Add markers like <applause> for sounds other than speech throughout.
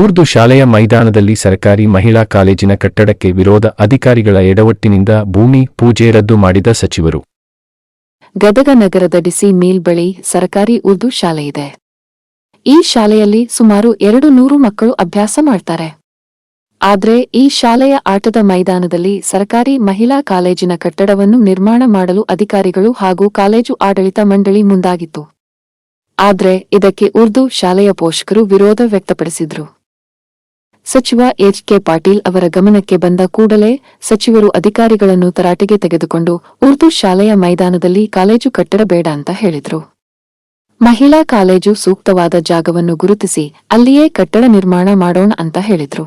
ಉರ್ದು ಶಾಲೆಯ ಮೈದಾನದಲ್ಲಿ ಸರ್ಕಾರಿ ಮಹಿಳಾ ಕಾಲೇಜಿನ ಕಟ್ಟಡಕ್ಕೆ ವಿರೋಧ ಅಧಿಕಾರಿಗಳ ಎಡವಟ್ಟಿನಿಂದ ಭೂಮಿ ಪೂಜೆ ರದ್ದು ಮಾಡಿದ ಸಚಿವರು. ಗದಗ ನಗರದ ಡಿಸಿ ಮೇಲ್ ಬಳಿ ಸರ್ಕಾರಿ ಉರ್ದು ಶಾಲೆ ಇದೆ. ಈ ಶಾಲೆಯಲ್ಲಿ ಸುಮಾರು ಎರಡು ನೂರು ಮಕ್ಕಳು ಅಭ್ಯಾಸ ಮಾಡ್ತಾರೆ. ಆದರೆ ಈ ಶಾಲೆಯ ಆಟದ ಮೈದಾನದಲ್ಲಿ ಸರ್ಕಾರಿ ಮಹಿಳಾ ಕಾಲೇಜಿನ ಕಟ್ಟಡವನ್ನು ನಿರ್ಮಾಣ ಮಾಡಲು ಅಧಿಕಾರಿಗಳು ಹಾಗೂ ಕಾಲೇಜು ಆಡಳಿತ ಮಂಡಳಿ ಮುಂದಾಗಿತ್ತು. ಆದರೆ ಇದಕ್ಕೆ ಉರ್ದು ಶಾಲೆಯ ಪೋಷಕರು ವಿರೋಧ ವ್ಯಕ್ತಪಡಿಸಿದ್ರು. ಸಚಿವ ಎಚ್ ಕೆ ಪಾಟೀಲ್ ಅವರ ಗಮನಕ್ಕೆ ಬಂದ ಕೂಡಲೇ ಸಚಿವರು ಅಧಿಕಾರಿಗಳನ್ನು ತರಾಟೆಗೆ ತೆಗೆದುಕೊಂಡು ಉರ್ದು ಶಾಲೆಯ ಮೈದಾನದಲ್ಲಿ ಕಾಲೇಜು ಕಟ್ಟಡ ಬೇಡ ಅಂತ ಹೇಳಿದರು. ಮಹಿಳಾ ಕಾಲೇಜು ಸೂಕ್ತವಾದ ಜಾಗವನ್ನು ಗುರುತಿಸಿ ಅಲ್ಲಿಯೇ ಕಟ್ಟಡ ನಿರ್ಮಾಣ ಮಾಡೋಣ ಅಂತ ಹೇಳಿದ್ರು.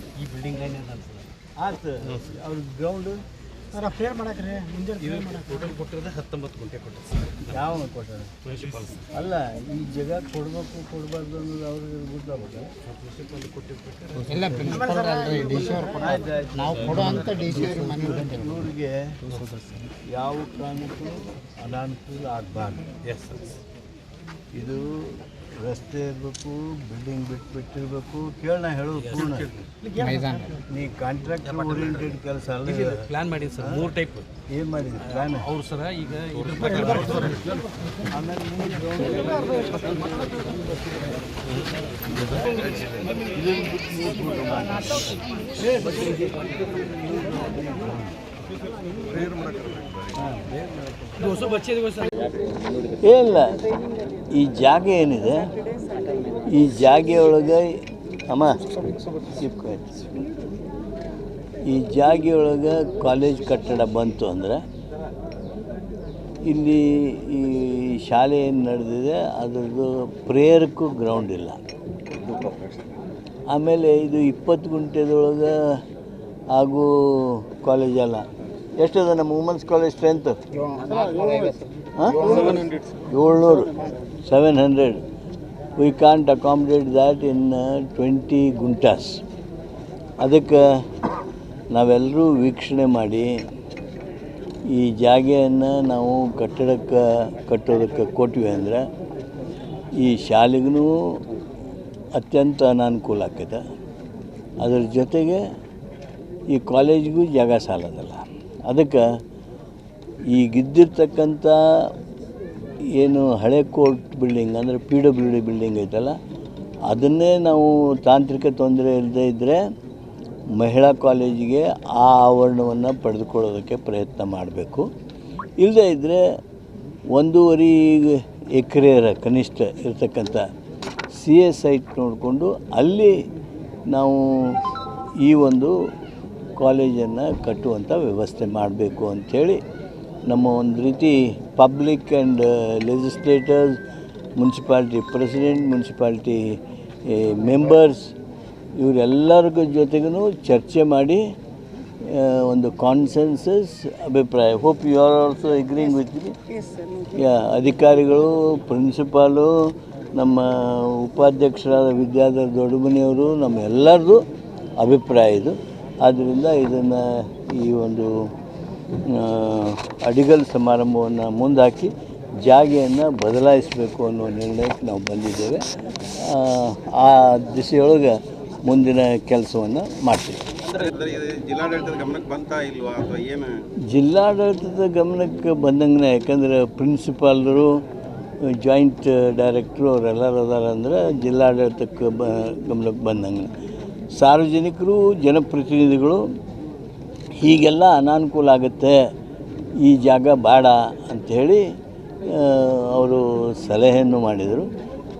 ಈ ಬಿಲ್ಡಿಂಗ್ ಲೈನ್ ಆಯ್ತು. ಅವ್ರ ಗ್ರೌಂಡ್ ಫೇರ್ ಮಾಡಕ್ರಿ. ಮುಂಜಾನೆ ಟೋಟಲ್ ಕೊಟ್ಟಿರೋದು ಹತ್ತೊಂಬತ್ತು ಗುಂಟೆ ಸರ್. ಯಾವ ಕೊಟ್ಟರು ಪ್ರಿನ್ಸಿಪಾಲ್ ಅಲ್ಲ ಈ ಜಾಗ ಕೊಡ್ಬೇಕು ಕೊಡಬಾರ್ದು ಅನ್ನೋದು ಅವ್ರಿಗೆ ಗೊತ್ತಾಗುತ್ತೆ ಪ್ರಿನ್ಸಿಪಾಲ್ ಕೊಟ್ಟಿರ್ಬೇಕು ಎಲ್ಲ ಪ್ರಿನ್ಸಿಪಲ್ ಅಲ್ರಿ ಡಿ ಸಿ ಅವ್ರು ನಾವು ಕೊಡೋ ಅಂತ ಡಿ ಸಿ ಅವ್ರಿಗೆ ಮನೆ ಇವ್ರಿಗೆ ಯಾವ ಕಾರಣಕ್ಕೂ ಅನಾನುಕೂಲ ಆಗಬಾರ್ದು. ಎಸ್ ಸರ್ ಇದು ರಸ್ತೆ ಇರಬೇಕು ಬಿಲ್ಡಿಂಗ್ ಬಿಟ್ಟು ಕೇಳಿ ನಾ ಹೇಳೋದು ಪೂರ್ಣ ನೀ ಕಾಂಟ್ರಾಕ್ಟರ್ ಓರಿಯೆಂಟೆಡ್ ಕೆಲಸ ಅಲ್ಲ. ಪ್ಲಾನ್ ಮಾಡಿದ್ದು ಸರ್ ಮೂರು ಟೈಪ್ ಏನು ಮಾಡಿದ್ರಿ ಪ್ಲಾನ್ ಅವ್ರು ಸರ ಈಗ ಆಮೇಲೆ ಮುಂದೆ ಈ ಜಾಗ ಏನಿದೆ? ಈ ಜಾಗೆಯೊಳಗೆ, ಅಮ್ಮ ಈ ಜಾಗೆಯೊಳಗೆ ಕಾಲೇಜ್ ಕಟ್ಟಡ ಬಂತು ಅಂದರೆ, ಇಲ್ಲಿ ಈ ಶಾಲೆ ಏನು ನಡೆದಿದೆ, ಅದರದ್ದು ಪ್ರೇಯರ್ಕ್ಕೂ ಗ್ರೌಂಡ್ ಇಲ್ಲ. ಆಮೇಲೆ ಇದು ಇಪ್ಪತ್ತು ಗುಂಟೆದೊಳಗೆ ಹಾಗೂ ಕಾಲೇಜಲ್ಲ ಎಷ್ಟದ ನಮ್ಮ ವುಮೆನ್ಸ್ ಕಾಲೇಜ್ ಸ್ಟ್ರೆಂತ್ ಏಳ್ನೂರು. Seven hundred we can't accommodate that in twenty guntas ಅದಕ್ಕೆ ನಾವೆಲ್ಲರೂ ವೀಕ್ಷಣೆ ಮಾಡಿ ಈ ಜಾಗೆಯನ್ನು ನಾವು ಕಟ್ಟಡಕ್ಕೆ ಕಟ್ಟೋದಕ್ಕೆ ಕೊಟ್ವಿ ಅಂದರೆ ಈ ಶಾಲೆಗೂ ಅತ್ಯಂತ ಅನಾನುಕೂಲ ಆಕೈತೆ. ಅದ್ರ ಜೊತೆಗೆ ಈ ಕಾಲೇಜಿಗೂ ಜಾಗ ಸಾಲದಲ್ಲ. ಅದಕ್ಕೆ ಈಗಿದ್ದಿರ್ತಕ್ಕಂಥ ಏನು ಹಳೆ ಕೋರ್ಟ್ ಬಿಲ್ಡಿಂಗ್ ಅಂದರೆ ಪಿ ಡಬ್ಲ್ಯೂ ಡಿ ಬಿಲ್ಡಿಂಗ್ ಐತಲ್ಲ, ಅದನ್ನೇ ನಾವು ತಾಂತ್ರಿಕ ತೊಂದರೆ ಇಲ್ಲದೇ ಇದ್ದರೆ ಮಹಿಳಾ ಕಾಲೇಜಿಗೆ ಆ ಆವರಣವನ್ನು ಪಡೆದುಕೊಳ್ಳೋದಕ್ಕೆ ಪ್ರಯತ್ನ ಮಾಡಬೇಕು. ಇಲ್ಲದೇ ಇದ್ದರೆ ಒಂದೂವರೆ ಎಕರೆಯರ ಕನಿಷ್ಠ ಇರತಕ್ಕಂಥ ಸಿ ಎ ಸೈಟ್ ನೋಡಿಕೊಂಡು ಅಲ್ಲಿ ನಾವು ಈ ಒಂದು ಕಾಲೇಜನ್ನು ಕಟ್ಟುವಂಥ ವ್ಯವಸ್ಥೆ ಮಾಡಬೇಕು ಅಂಥೇಳಿ ನಮ್ಮ ಒಂದು ರೀತಿ public and legislators municipality president municipality members ಇವರೆಲ್ಲರಿಗೂ ಜೊತೆಗೂ ಚರ್ಚೆ ಮಾಡಿ ಒಂದು ಕಾನ್ಸೆನ್ಸಸ್ ಅಭಿಪ್ರಾಯ. Hope you are also agreeing with ya ಅಧಿಕಾರಿಗಳು ಪ್ರಿನ್ಸಿಪಾಲು ನಮ್ಮ ಉಪಾಧ್ಯಕ್ಷರಾದ ವಿದ್ಯಾಧರ್ ದೊಡ್ಡಮನಿಯವರು ನಮ್ಮ ಎಲ್ಲರದು ಅಭಿಪ್ರಾಯ ಇದು. ಆದ್ದರಿಂದ ಇದನ್ನು ಈ ಒಂದು ಅಡಿಗಲ್ ಸಮಾರಂಭವನ್ನು ಮುಂದಾಕಿ ಜಾಗೆಯನ್ನು ಬದಲಾಯಿಸಬೇಕು ಅನ್ನೋ ನಿರ್ಣಯಕ್ಕೆ ನಾವು ಬಂದಿದ್ದೇವೆ. ಆ, ದಿಸೆಯೊಳಗೆ ಮುಂದಿನ ಕೆಲಸವನ್ನು ಮಾಡ್ತೀವಿ. ಜಿಲ್ಲಾಡಳಿತದ ಗಮನಕ್ಕೆ ಬಂದಂಗೆ ಯಾಕಂದ್ರೆ ಪ್ರಿನ್ಸಿಪಾಲರು ಜಾಯಿಂಟ್ ಡೈರೆಕ್ಟ್ರು ಅವರೆಲ್ಲರೂ ಅದಾರ ಅಂದ್ರೆ ಜಿಲ್ಲಾಡಳಿತಕ್ಕೆ ಬ ಗಮನಕ್ಕೆ ಬಂದಂಗೆ ಸಾರ್ವಜನಿಕರು ಜನಪ್ರತಿನಿಧಿಗಳು ಹೀಗೆಲ್ಲ ಅನಾನುಕೂಲ ಆಗುತ್ತೆ. ಈ ಜಾಗ ಬೇಡ ಅಂಥೇಳಿ ಅವರು ಸಲಹೆಯನ್ನು ಮಾಡಿದರು.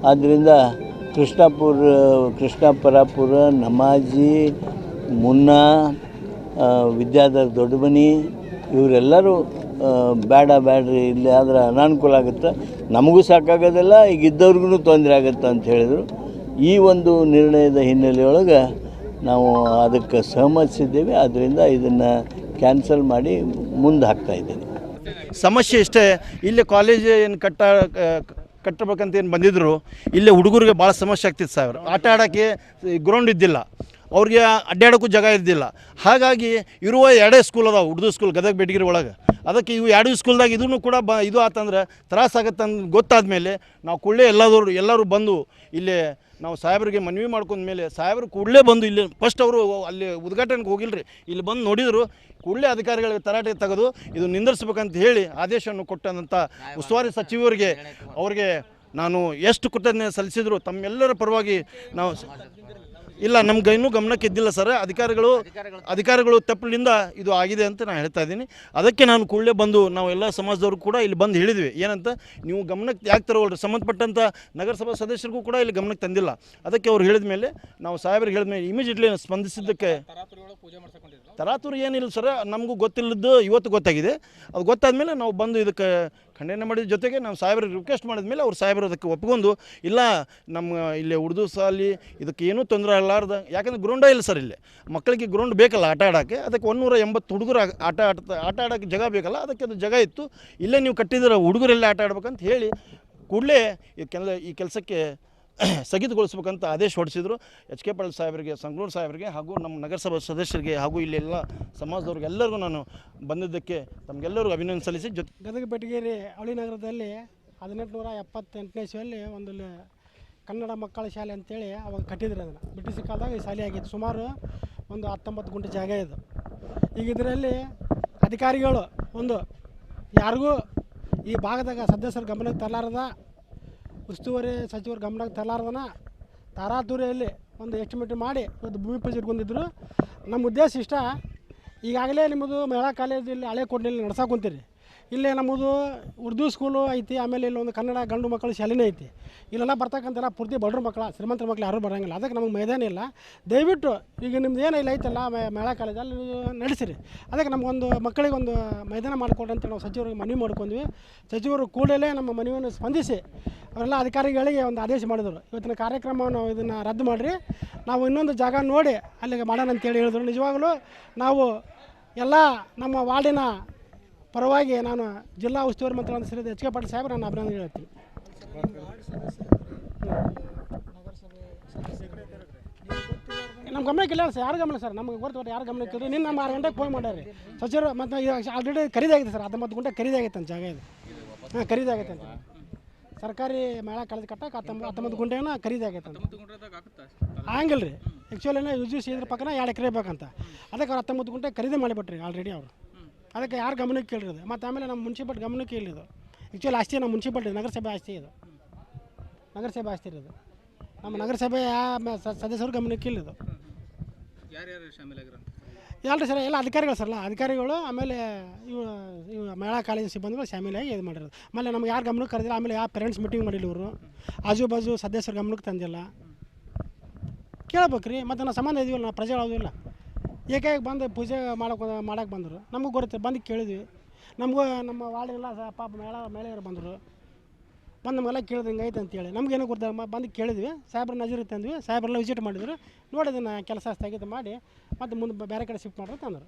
ಆದ್ದರಿಂದ ಕೃಷ್ಣಾಪುರ, ಕೃಷ್ಣಾಪರಾಪುರ, ನಮಾಜಿ, ಮುನ್ನ ವಿದ್ಯಾಧರ ದೊಡ್ಡಮನಿ ಇವರೆಲ್ಲರೂ ಬೇಡ ಬೇಡ್ರಿ ಇಲ್ಲಿ ಆದ್ರೆ ಅನಾನುಕೂಲ ಆಗುತ್ತೆ. ನಮಗೂ ಸಾಕಾಗೋದಿಲ್ಲ ಈಗ ಇದ್ದವ್ರಿಗೂ ತೊಂದರೆ ಆಗುತ್ತೆ ಅಂತ ಹೇಳಿದರು. ಈ ಒಂದು ನಿರ್ಣಯದ ಹಿನ್ನೆಲೆಯೊಳಗೆ ನಾವು ಅದಕ್ಕೆ ಸಹಮತಿಸಿದ್ದೇವೆ ಅದರಿಂದ ಇದನ್ನು ಕ್ಯಾನ್ಸಲ್ ಮಾಡಿ ಮುಂದೆ ಹಾಕ್ತಾ ಇದ್ದೇನೆ ಸಮಸ್ಯೆ ಇಷ್ಟೇ, ಇಲ್ಲಿ ಕಾಲೇಜ್ ಏನು ಕಟ್ಟ ಕಟ್ಟಬೇಕಂತ ಏನು ಬಂದಿದ್ರು, ಇಲ್ಲಿ ಹುಡುಗರಿಗೆ ಭಾಳ ಸಮಸ್ಯೆ ಆಗ್ತಿತ್ತು ಸಾವಿರ ಆಟ ಆಡೋಕ್ಕೆ ಗ್ರೌಂಡ್ ಇದ್ದಿಲ್ಲ, ಅವ್ರಿಗೆ ಅಡ್ಡಾಡೋಕ್ಕೂ ಜಾಗ ಇದ್ದಿಲ್ಲ. ಹಾಗಾಗಿ ಇರುವ ಎರಡೇ ಸ್ಕೂಲ್ ಅದಾವೆ, ಉರ್ದು ಸ್ಕೂಲ್ ಗದಗ ಬೆಟಗಿರಿ ಒಳಗೆ. ಅದಕ್ಕೆ ಇವು ಎರಡು ಸ್ಕೂಲ್ದಾಗ ಇದೂ ಕೂಡ ಬ, ಇದು ಆತಂದ್ರೆ ಅಂತ ಗೊತ್ತಾದ ಮೇಲೆ ನಾವು ಕೂಡಲೇ ಎಲ್ಲದವರು ಎಲ್ಲರೂ ಬಂದು ಇಲ್ಲಿ ನಾವು ಸಾಹೇಬರಿಗೆ ಮನವಿ ಮಾಡ್ಕೊಂಡ ಮೇಲೆ ಸಾಹೇಬರು ಕೂಡಲೇ ಬಂದು ಇಲ್ಲಿ ಫಸ್ಟ್ ಅವರು ಅಲ್ಲಿ ಉದ್ಘಾಟನೆಗೆ ಹೋಗಿಲ್ರಿ. ಇಲ್ಲಿ ಬಂದು ನೋಡಿದರು, ಕೂಡಲೇ ಅಧಿಕಾರಿಗಳಿಗೆ ತರಾಟೆ ತೆಗೆದು ಇದು ನಿಂದಿರಿಸ್ಬೇಕಂತ ಹೇಳಿ ಆದೇಶವನ್ನು ಕೊಟ್ಟಂಥ ಉಸ್ತುವಾರಿ ಸಚಿವರಿಗೆ ಅವರಿಗೆ ನಾನು ಎಷ್ಟು ಕೃತಜ್ಞತೆ ಸಲ್ಲಿಸಿದ್ರು, ತಮ್ಮೆಲ್ಲರ ಪರವಾಗಿ ನಾವು ಇಲ್ಲ ನಮ್ಮ ಇನ್ನೂ ಗಮನಕ್ಕೆ ಇದ್ದಿಲ್ಲ ಸರ್. ಅಧಿಕಾರಿಗಳು ಅಧಿಕಾರಿಗಳು ತಪ್ಪಲಿಂದ ಇದು ಆಗಿದೆ ಅಂತ ನಾನು ಹೇಳ್ತಾ ಇದ್ದೀನಿ. ಅದಕ್ಕೆ ನಾನು ಕೂಡಲೇ ಬಂದು ನಾವು ಎಲ್ಲ ಸಮಾಜದವರು ಕೂಡ ಇಲ್ಲಿ ಬಂದು ಹೇಳಿದ್ವಿ. ಏನಂತ ನೀವು ಗಮನಕ್ಕೆ ಯಾಕೆ ತರೋಲ್ರಿ ಸಂಬಂಧಪಟ್ಟಂಥ ನಗರಸಭಾ ಸದಸ್ಯರಿಗೂ ಕೂಡ ಇಲ್ಲಿ ಗಮನಕ್ಕೆ ತಂದಿಲ್ಲ. ಅದಕ್ಕೆ ಅವ್ರು ಹೇಳಿದ ಮೇಲೆ ನಾವು ಸಾಹೇಬರಿಗೆ ಹೇಳಿದ ಮೇಲೆ ಇಮಿಜಿಯೇಟ್ಲಿ ಸ್ಪಂದಿಸಿದ್ದಕ್ಕೆ ತರಾತುರಿ ಏನಿಲ್ಲ ಸರ್ ನಮಗೂ ಗೊತ್ತಿಲ್ಲದ್ದು ಇವತ್ತು ಗೊತ್ತಾಗಿದೆ. ಅದು ಗೊತ್ತಾದ ಮೇಲೆ ನಾವು ಬಂದು ಇದಕ್ಕೆ ಖಂಡನೆ ಮಾಡಿದ ಜೊತೆಗೆ ನಾವು ಸಾಹೇಬರಿಗೆ ರಿಕ್ವೆಸ್ಟ್ ಮಾಡಿದ ಮೇಲೆ ಅವ್ರು ಸಾಹೇಬರು ಅದಕ್ಕೆ ಒಪ್ಕೊಂಡು, ಇಲ್ಲ, ನಮ್ಮ ಇಲ್ಲಿ ಉರ್ದು ಸಾಲಿ, ಇದಕ್ಕೆ ಏನೂ ತೊಂದರೆ ಆಗಲಾರ್ದ. ಯಾಕಂದ್ರೆ ಗ್ರೌಂಡೇ ಇಲ್ಲ ಸರ್ ಇಲ್ಲಿ. ಮಕ್ಕಳಿಗೆ ಗ್ರೌಂಡ್ ಬೇಕಲ್ಲ ಆಟ ಆಡೋಕ್ಕೆ. ಅದಕ್ಕೆ ಒಂದೂರ ಎಂಬತ್ತು ಹುಡುಗರು ಆಟ ಆಡ್ತಾ, ಆಟ ಆಡೋಕ್ಕೆ ಜಾಗ ಬೇಕಲ್ಲ, ಅದಕ್ಕೆ ಅದು ಜಾಗ ಇತ್ತು. ಇಲ್ಲೇ ನೀವು ಕಟ್ಟಿದ್ರೆ ಹುಡುಗರೆಲ್ಲ ಆಟ ಆಡ್ಬೇಕಂತ ಹೇಳಿ ಕೂಡಲೇ ಈ ಈ ಕೆಲಸಕ್ಕೆ <clears throat> ಸ್ಥಗಿತಗೊಳಿಸ್ಬೇಕಂತ ಆದೇಶ ಹೊರಡಿಸಿದ್ರು. ಎಚ್ ಕೆ ಪಾಟೀಲ್ ಸಾಹೇಬರಿಗೆ ಸಂಗ್ಳೂರು ಸಾಹೇಬರಿಗೆ ಹಾಗೂ ನಮ್ಮ ನಗರಸಭಾ ಸದಸ್ಯರಿಗೆ ಹಾಗೂ ಇಲ್ಲೆಲ್ಲ ಸಮಾಜದವ್ರಿಗೆ ಎಲ್ಲರಿಗೂ ನಾನು ಬಂದಿದ್ದಕ್ಕೆ ತಮಗೆಲ್ಲರಿಗೂ ಅಭಿನಂದನೆ ಸಲ್ಲಿಸಿ. ಜೊತೆ ಗದಗ ಬೆಟಗೇರಿ ಅವಳಿ ನಗರದಲ್ಲಿ ಹದಿನೆಂಟು ನೂರ ಎಪ್ಪತ್ತೆಂಟನೇ ಇಸ್ವಿಯಲ್ಲಿ ಒಂದು ಕನ್ನಡ ಮಕ್ಕಳ ಶಾಲೆ ಅಂತೇಳಿ ಅವಾಗ ಕಟ್ಟಿದ್ರು ಅದನ್ನು. ಬ್ರಿಟಿಷ್ ಕಾಲದಾಗ ಈ ಶಾಲೆ ಆಗಿತ್ತು. ಸುಮಾರು ಒಂದು ಹತ್ತೊಂಬತ್ತು ಗುಂಟೆ ಜಾಗ ಇದು ಈಗ ಇದರಲ್ಲಿ ಅಧಿಕಾರಿಗಳು ಒಂದು ಯಾರಿಗೂ ಈ ಭಾಗದಾಗ ಸದಸ್ಯರು ಗಮನಕ್ಕೆ ತರಲಾರದ ಉಸ್ತುವಾರಿ ಸಚಿವರು ಗಮನಕ್ಕೆ ತರಲಾರ್ದನ ತಾರಾತುರಿಯಲ್ಲಿ ಒಂದು ಎಸ್ಟಿಮೇಟ್ ಮಾಡಿ ಇವತ್ತು ಭೂಮಿ ಪೂಜೆ ಇಟ್ಕೊಂಡಿದ್ರು. ನಮ್ಮ ಉದ್ದೇಶ ಇಷ್ಟ. ಈಗಾಗಲೇ ನಿಮ್ಮದು ಮಹಿಳಾ ಕಾಲೇಜಲ್ಲಿ ಹಳೆ ಕೋಟೆಯಲ್ಲಿ ನಡ್ಸಕ್ಕೆ ಕುಂತೀರಿ ಇಲ್ಲೇ ನಮ್ಮದು ಉರ್ದು ಸ್ಕೂಲು ಐತಿ, ಆಮೇಲೆ ಇಲ್ಲೊಂದು ಕನ್ನಡ ಗಂಡು ಮಕ್ಕಳು ಶಾಲೆನೇ ಐತಿ. ಇಲ್ಲೆಲ್ಲ ಬರ್ತಕ್ಕಂತೆಲ್ಲ ಪೂರ್ತಿ ಬಡ್ರ ಮಕ್ಕಳ ಶ್ರೀಮಂತರ ಮಕ್ಕಳು ಯಾರೂ ಬರೋಂಗಿಲ್ಲ. ಅದಕ್ಕೆ ನಮಗೆ ಮೈದಾನ ಇಲ್ಲ. ದಯವಿಟ್ಟು ಈಗ ನಿಮ್ದು ಏನು ಇಲ್ಲ ಐತಲ್ಲ ಮೇಳ ಕಾಲೇಜಲ್ಲಿ ನಡೆಸಿರಿ. ಅದಕ್ಕೆ ನಮಗೊಂದು ಮಕ್ಕಳಿಗೆ ಒಂದು ಮೈದಾನ ಮಾಡಿಕೊಡ್ರಿ ಅಂತ ನಾವು ಸಚಿವರಿಗೆ ಮನವಿ ಮಾಡ್ಕೊಂಡ್ವಿ. ಸಚಿವರು ಕೂಡಲೇ ನಮ್ಮ ಮನವಿಯನ್ನು ಸ್ಪಂದಿಸಿ, ಅವರೆಲ್ಲ ಅಧಿಕಾರಿಗಳಿಗೆ ಒಂದು ಆದೇಶ ಮಾಡಿದರು. ಇವತ್ತಿನ ಕಾರ್ಯಕ್ರಮವನ್ನು ಇದನ್ನು ರದ್ದು ಮಾಡಿರಿ. ನಾವು ಇನ್ನೊಂದು ಜಾಗ ನೋಡಿ ಅಲ್ಲಿಗೆ ಮಾಡೋಣ ಅಂತೇಳಿ ಹೇಳಿದ್ರು. ನಿಜವಾಗಲೂ ನಾವು ಎಲ್ಲ ನಮ್ಮ ವಾರ್ಡಿನ ಪರವಾಗಿ ನಾನು ಜಿಲ್ಲಾ ಉಸ್ತುವಾರಿ ಮಂತ್ರಿ ಸೇರಿದ ಎಚ್ ಕೆ ಪಾಟೀಲ್ ಸಾಹೇಬ್ರ ನಾನು ಅಭಿನಂದನೆ ಹೇಳ್ತೀನಿ. ನಮ್ಮ ಗಮನಕ್ಕೆ ಇಲ್ಲ ಸರ್ ಯಾರು ಗಮನ ಸರ್? ನಮಗೆ ಗೊತ್ತು ಯಾರು ಗಮನಕ್ಕೆ ಇಲ್ಲ. ನಿನ್ನ ನಮ್ಮ ಆರು ಗಂಟೆಗೆ ಫೋನ್ ಮಾಡ್ಯಾರಿ ಸಚಿವರು ಮತ್ತು ಆಲ್ರೆಡಿ ಖರೀದಾಗಿದೆ ಸರ್ ಹತ್ತೊಂಬತ್ತು ಗಂಟೆ ಖರೀದಾಗೈತೆ ಅಂತ ಜಾಗ ಇದು. ಹಾಂ ಖರೀದಾಗೈತೆ ಅಂತ. ಸರ್ಕಾರಿ ಮೇಳ ಕಳೆದು ಕಟ್ಟಕ್ಕೆ ಹತ್ತೊಂಬತ್ತು ಹತ್ತೊಂಬತ್ತು ಗುಂಟೆನ ಖರೀದಾಗೈತೆ ಅಂತ. ಹಂಗಿಲ್ಲ ರೀ ಆ್ಯಕ್ಚುಲಿ ಯು ಜಿ ಸಿ ಇದ್ರ ಪಕ್ಕನ ಎರಡು ಎಕರೆ ಬೇಕಂತ. ಅದಕ್ಕೆ ಅವ್ರು ಹತ್ತೊಂಬತ್ತು ಗುಂಟೆ ಖರೀದಿ ಮಾಡಿಬಿಟ್ರಿ ಆಲ್ರೆಡಿ ಅವರು. ಅದಕ್ಕೆ ಯಾರು ಗಮನಕ್ಕೆ ಕೇಳಿರೋದು? ಮತ್ತು ಆಮೇಲೆ ನಮ್ಮ ಮುನ್ಸಿಪಲ್ ಗಮನಕ್ಕೆ ಕೇಳಿರೋದು ಆ್ಯಕ್ಚುಲಿ ಆಸ್ತಿ ನಮ್ಮ ಮುನ್ಸಿಪಾಲ್ಟಿ ನಗರಸಭೆ ಆಸ್ತಿ ಇದು. ನಗರಸಭೆ ಆಸ್ತಿ ಇರೋದು. ನಮ್ಮ ನಗರಸಭೆಯ ಸ- ಸದಸ್ಯರು ಗಮನಕ್ಕೆ ಇಲ್ಲಿದು. ಎಲ್ಲರೂ ಸರ್? ಎಲ್ಲ ಅಧಿಕಾರಿಗಳು ಸರ್ ಅಧಿಕಾರಿಗಳು ಆಮೇಲೆ ಇವು ಇವು ಮಹಿಳಾ ಕಾಲೇಜಿನ ಸಿಬ್ಬಂದಿಗಳು ಶಾಮೀಲಾಗಿ ಇದು ಮಾಡಿರೋದು. ಆಮೇಲೆ ನಮ್ಗೆ ಯಾರು ಗಮನಕ್ಕೆ ಕರೆದಿಲ್ಲ ಆಮೇಲೆ ಯಾವ ಪೇರೆಂಟ್ಸ್ ಮೀಟಿಂಗ್ ಮಾಡಿಲ್ಲ ಇವರು. ಆಜು ಬಾಜು ಸದಸ್ಯರು ಗಮನಕ್ಕೆ ತಂದಿಲ್ಲ. ಕೇಳ್ಬೇಕು ರೀ ಮತ್ತು ನಾವು ಸಂಬಂಧ ಇದೀವಲ್ಲ ನಾವು ಇಲ್ಲ ಏಕಾಏಕಿ ಬಂದು ಪೂಜೆ ಮಾಡಕ್ಕೆ ಮಾಡೋಕೆ ಬಂದರು. ನಮಗೂ ಗೊತ್ತೆ ಬಂದು ಕೇಳಿದ್ವಿ. ನಮಗೂ ನಮ್ಮ ವಾರ್ಡಿಗೆಲ್ಲ ಪಾಪ ಮೇಳ ಮಹಿಳೆಯರು ಬಂದರು. ಬಂದು ನಮಗೆಲ್ಲ ಕೇಳಿದ್ರು ಹಿಂಗೈತೆ ಅಂತೇಳಿ. ನಮಗೇನು ಗೊತ್ತ ಬಂದು ಕೇಳಿದ್ವಿ. ಸಾಹೇಬ್ರ ನಜರು ತಂದ್ವಿ ಸಾಹೇಬ್ರೆಲ್ಲ ವಿಸಿಟ್ ಮಾಡಿದ್ರು. ನೋಡಿದನ್ನು ಕೆಲಸ ಸ್ಥಗಿತ ಮಾಡಿ, ಮತ್ತು ಮುಂದೆ ಬೇರೆ ಕಡೆ ಶಿಫ್ಟ್ ಮಾಡ್ರಿ ತಂದರು